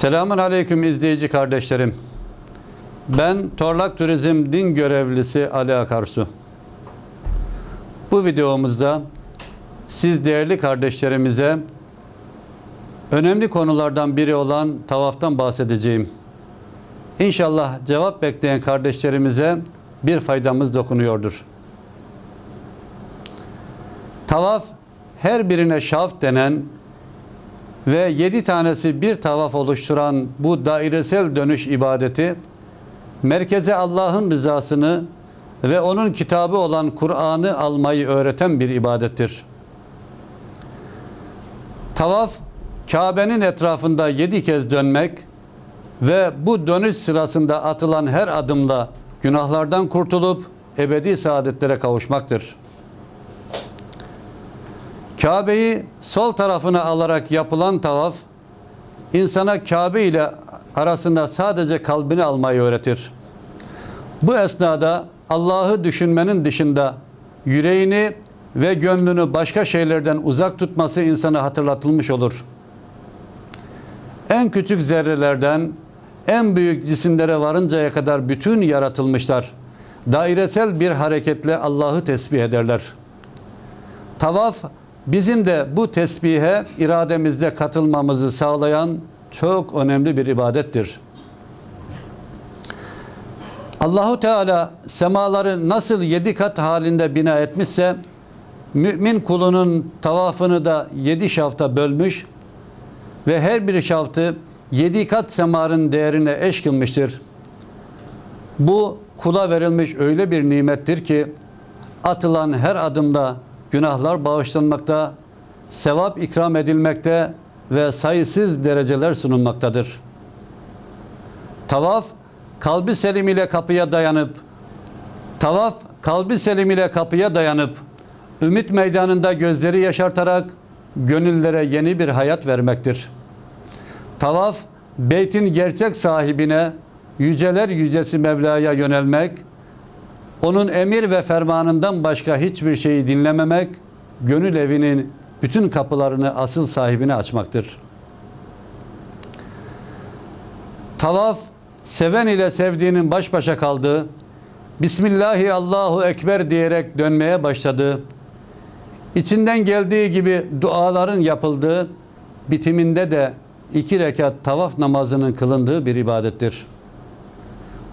Selamun Aleyküm izleyici kardeşlerim. Ben Torlak Turizm Din Görevlisi Ali Akarsu. Bu videomuzda siz değerli kardeşlerimize önemli konulardan biri olan tavaftan bahsedeceğim. İnşallah cevap bekleyen kardeşlerimize bir faydamız dokunuyordur. Tavaf her birine şaf denen ve yedi tanesi bir tavaf oluşturan bu dairesel dönüş ibadeti merkeze Allah'ın rızasını ve onun kitabı olan Kur'an'ı almayı öğreten bir ibadettir. Tavaf Kabe'nin etrafında yedi kez dönmek ve bu dönüş sırasında atılan her adımla günahlardan kurtulup ebedi saadetlere kavuşmaktır. Kabe'yi sol tarafına alarak yapılan tavaf insana Kabe ile arasında sadece kalbini almayı öğretir. Bu esnada Allah'ı düşünmenin dışında yüreğini ve gönlünü başka şeylerden uzak tutması insana hatırlatılmış olur. En küçük zerrelerden en büyük cisimlere varıncaya kadar bütün yaratılmışlar. Dairesel bir hareketle Allah'ı tesbih ederler. Tavaf bizim de bu tesbihe irademizde katılmamızı sağlayan çok önemli bir ibadettir. Allahu Teala semaları nasıl yedi kat halinde bina etmişse mümin kulunun tavafını da yedi şafta bölmüş ve her bir şaftı yedi kat semarın değerine eş kılmıştır. Bu kula verilmiş öyle bir nimettir ki atılan her adımda günahlar bağışlanmakta, sevap ikram edilmekte ve sayısız dereceler sunulmaktadır. Tavaf kalbi selim ile kapıya dayanıp tavaf kalbi selim ile kapıya dayanıp ümit meydanında gözleri yaşartarak gönüllere yeni bir hayat vermektir. Tavaf beytin gerçek sahibine yüceler yücesi Mevla'ya yönelmek, onun emir ve fermanından başka hiçbir şeyi dinlememek, gönül evinin bütün kapılarını asıl sahibine açmaktır. Tavaf, seven ile sevdiğinin baş başa kaldığı, Bismillahi Allahu Ekber diyerek dönmeye başladığı, içinden geldiği gibi duaların yapıldığı, bitiminde de iki rekat tavaf namazının kılındığı bir ibadettir.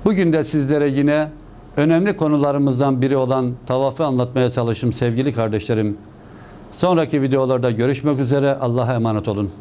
Bugün de sizlere yine önemli konularımızdan biri olan tavafı anlatmaya çalıştım sevgili kardeşlerim. Sonraki videolarda görüşmek üzere. Allah'a emanet olun.